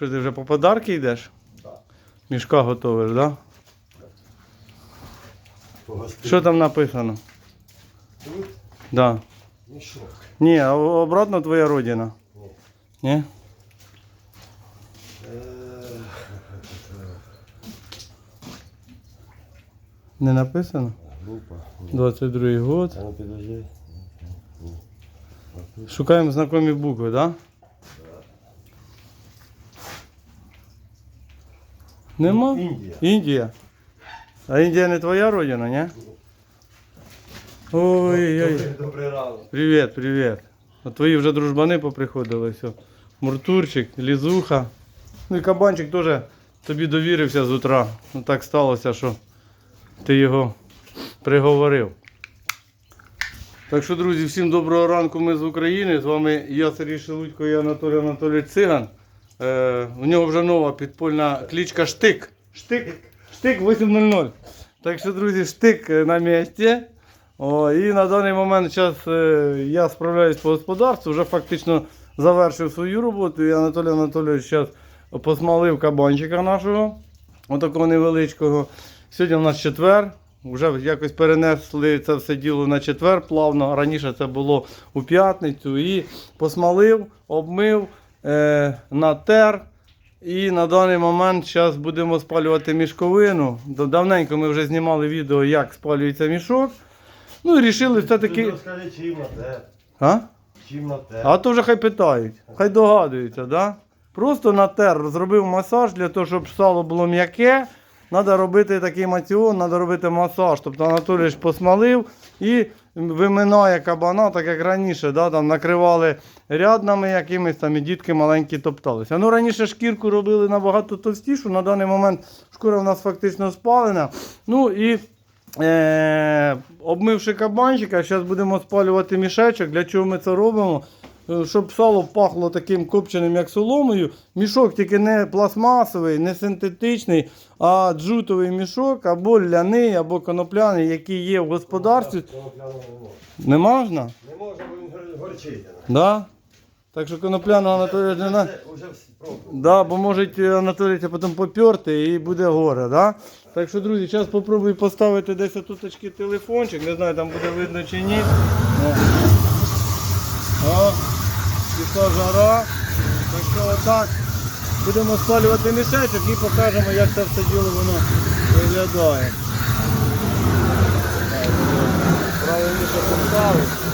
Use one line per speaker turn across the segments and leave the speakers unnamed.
Що ти вже по подарки йдеш?
Так.
Мішка готовиш, так? Да? Що там написано?
Тут
Да.
мішок.
Ні, а обратно твоя родина.
Ні.
Ні?
Е,
Не написано?
Група.
22 год.
А ну.
Шукаємо знакомі букви, так? Да? Нема?
Індія.
Індія. А Індія не твоя родина, ні? Ой-ой.
Добрий, добрий ранок.
Привіт, привіт. А твої вже дружбани поприходили. Все. Муртурчик, лізуха. Ну і кабанчик теж тобі довірився з утра. Ну так сталося, що ти його приговорив. Так що, друзі, всім доброго ранку. Ми з України. З вами я Сергій Шелудько і Анатолій Анатолій Циган. Е, у нього вже нова підпольна кличка Штик. Штик. Штик 800. Так що, друзі, штик на місці. О, і на даний момент час е, я справляюсь по господарству, вже фактично завершив свою роботу. І Анатолій Анатолійович зараз посмалив кабанчика нашого, отакого невеличкого. Сьогодні у нас четвер. Вже якось перенесли це все діло на четвер плавно. Раніше це було у п'ятницю. І посмалив, обмив, е, натер. І на даний момент зараз будемо спалювати мішковину. Давненько ми вже знімали відео, як спалюється мішок. Ну і рішили все-таки.
Розкажи, чим на.
А?
Чим на
а то вже хай питають, хай догадуються, да? Просто натер, зробив масаж для того, щоб сало було м'яке. Треба робити такий маціон, треба робити масаж. Тобто Анатолій посмалив і виминає кабана, так як раніше, да, там накривали ряднами якимись там і дітки маленькі топталися. Ну раніше шкірку робили набагато товстішу, на даний момент шкура в нас фактично спалена. Ну і Е, обмивши кабанчика, зараз будемо спалювати мішечок. Для чого ми це робимо? Е, Щоб сало пахло таким копченим, як соломою. Мішок тільки не пластмасовий, не синтетичний, а джутовий мішок, або ляний, або конопляний, який є в господарстві.
Не можна.
Не можна?
Бо він горчить.
Да? Так що конопляного Анатолія не. Да, бо може Анатолій потім поперти і буде горе, да? Так що, друзі, зараз спробую поставити десь отуточки телефончик, не знаю, там буде видно чи ні. О, О пішла жара. Так що отак. Будемо спалювати мішечок і покажемо, як це все діло воно виглядає. Правильніше поставити.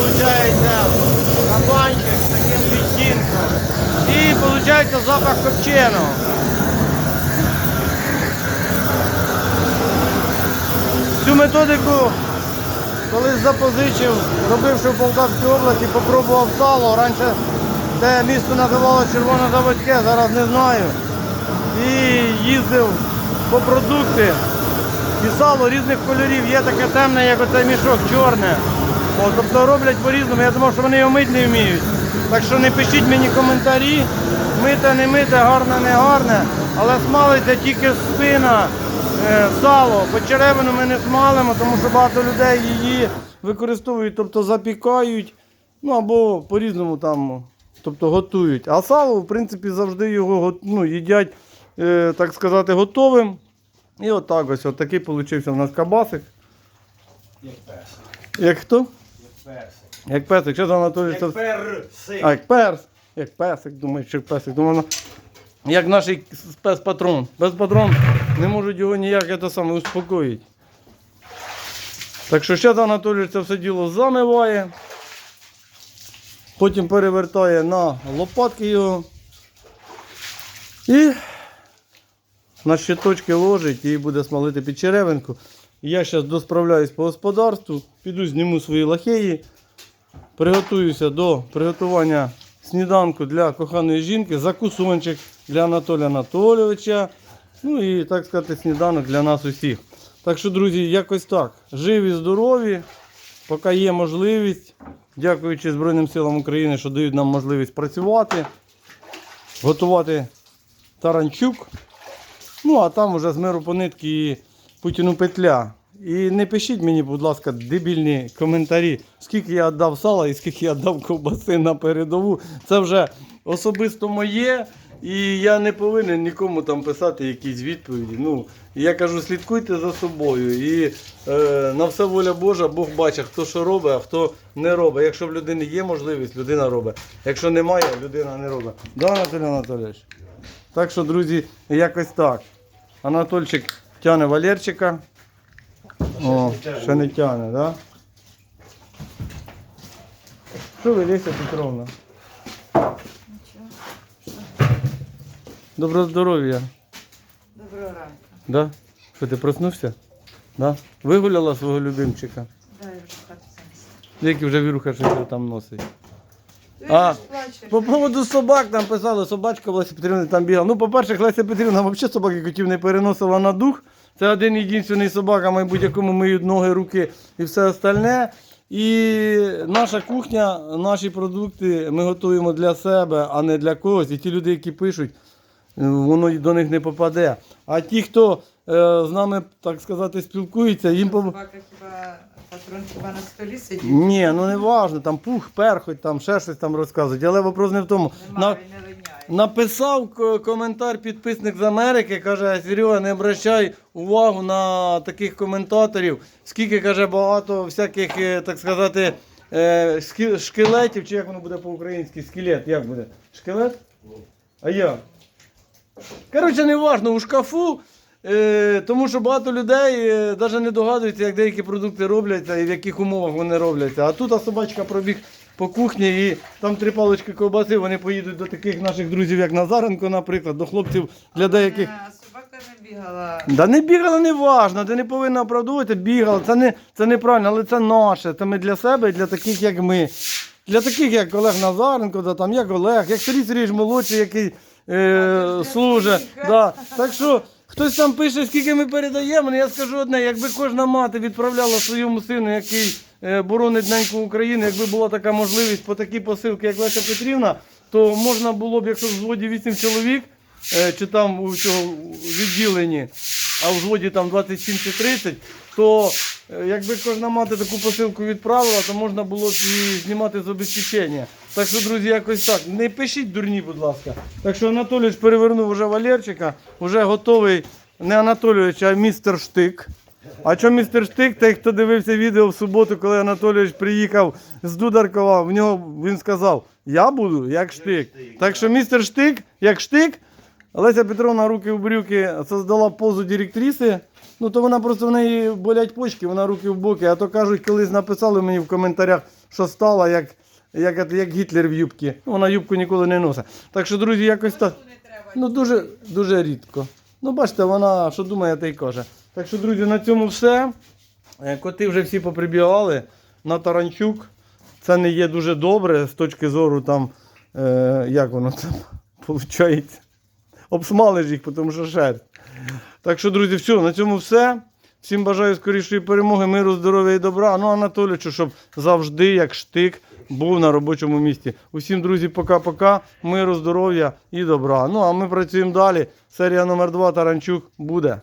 Виходить кабанчик з таким відтінком. І виходить запах копченого. Цю методику колись запозичив, робивши в Полтавській області, попробував сало. Раніше те місто називалося Червонозаводське, зараз не знаю. І їздив по продукти. І сало різних кольорів. Є таке темне, як оцей мішок, чорне. О, тобто роблять по-різному. Я думав, що вони його мить не вміють. Так що не пишіть мені коментарі. Мите, не мите, гарне, не гарне. Але смалиться тільки спина, е, сало. Почеревину ми не смалимо, тому що багато людей її використовують, тобто запікають, ну або по-різному там, тобто готують. А сало, в принципі, завжди його ну, їдять, е, так сказати, готовим. І отак ось, от такий получився в нас кабасик.
Як
хто?
Як персик.
Як песик, що там Анатолій?
Як персик.
А, як перс. Як песик, думаю, як песик. Думаю, як наш спецпатрон. Без патрон не можуть його ніяк це саме успокоїти. Так що ще Анатолій це все діло замиває. Потім перевертає на лопатки його. І на щиточки ложить і буде смалити під черевинку. Я зараз досправляюсь по господарству, піду зніму свої лахеї, приготуюся до приготування сніданку для коханої жінки, закусончик для Анатолія Анатолійовича. Ну і так сказати, сніданок для нас усіх. Так що, друзі, якось так. Живі, здорові, поки є можливість. Дякуючи Збройним силам України, що дають нам можливість працювати, готувати таранчук. Ну, а там уже з миру по нитки і Путіну петля. І не пишіть мені, будь ласка, дебільні коментарі, скільки я віддав сала і скільки я віддав ковбаси на передову. Це вже особисто моє. І я не повинен нікому там писати якісь відповіді. Ну, я кажу, слідкуйте за собою. І е, на все воля Божа, Бог бачить, хто що робить, а хто не робить. Якщо в людини є можливість, людина робить. Якщо немає, людина не робить. Да, Анатолій Анатолійович? Так що, друзі, якось так. Анатольчик тяне Валерчика. О, ще не тяне, да? Що ви, Леся Петровна? Доброго здоров'я.
Доброго ранку.
Да? Що ти проснувся? Да? Вигуляла свого любимчика?
Дай вже хатися.
Який вже віруха щось там носить. А. По поводу собак там писали, собачка Леся Петрівна там бігала. Ну, по-перше, Леся Петрівна взагалі собак і котів не переносила на дух. Це один єдиний собака, мабуть, якому миють ноги, руки і все остальне. І наша кухня, наші продукти ми готуємо для себе, а не для когось. І ті люди, які пишуть, воно до них не попаде. А ті, хто з нами, так сказати, спілкуються, їм.
Собака хіба патрон хіба на столі сидить?
Ні, ну не важно, там пух, перхоть, там ще щось там розказують. Але вопрос не в тому. На...
Не линяє.
Написав коментар підписник з Америки, каже, Серега, не обращай увагу на таких коментаторів, скільки каже багато всяких, е, так сказати, е, шкелетів, чи як воно буде по-українськи, скелет, як буде? Шкелет? А як? Коротше, не важно, у шкафу, е, тому що багато людей е, навіть не догадуються, як деякі продукти робляться і в яких умовах вони робляться. А тут а собачка пробіг по кухні і там три палочки ковбаси, вони поїдуть до таких наших друзів, як Назаренко, наприклад, до хлопців для деяких.
Собака не бігала.
Да не бігала, не важно, ти не повинна оправдовувати, бігала. Це не це неправильно, але це наше. Це ми для себе і для таких, як ми. Для таких, як Олег Назаренко, да, там, як Олег, як Сергій Сергійович молодший, який е, служить. Да. Так що хтось там пише, скільки ми передаємо, ну я скажу одне, якби кожна мати відправляла своєму сину, який е, боронить неньку України, якби була така можливість по такій посилки, як Леся Петрівна, то можна було б, якщо в взводі 8 чоловік, е, чи там у цього відділенні, а в взводі там 27 чи 30, то е, якби кожна мати таку посилку відправила, то можна було б і знімати з обезпечення. Так що, друзі, якось так. Не пишіть дурні, будь ласка. Так що Анатолійович перевернув вже Валерчика, вже готовий не Анатолійович, а містер Штик. А що містер Штик, той, хто дивився відео в суботу, коли Анатолійович приїхав з Дударкова, в нього він сказав: Я буду як штик. Так що містер Штик, як штик, Леся Петровна руки в брюки создала позу директриси Ну то вона просто в неї болять почки, вона руки в боки. А то кажуть, колись написали мені в коментарях, що стала як, як, як Гітлер в юбці. Вона юбку ніколи не носить. Так що, друзі, якось так. Ну дуже, дуже рідко. Ну, бачите, вона що думає, те й каже. Так що, друзі, на цьому все. Е, Коти вже всі поприбігали на Таранчук. Це не є дуже добре з точки зору там, е, як воно там виходить. Обсмалиш їх, тому що шерсть. Так що, друзі, все, на цьому все. Всім бажаю скорішої перемоги, миру, здоров'я і добра. Ну, Анатолічу, щоб завжди, як штик, був на робочому місці. Усім, друзі, пока-пока, миру, здоров'я і добра. Ну, а ми працюємо далі. Серія номер 2 Таранчук буде.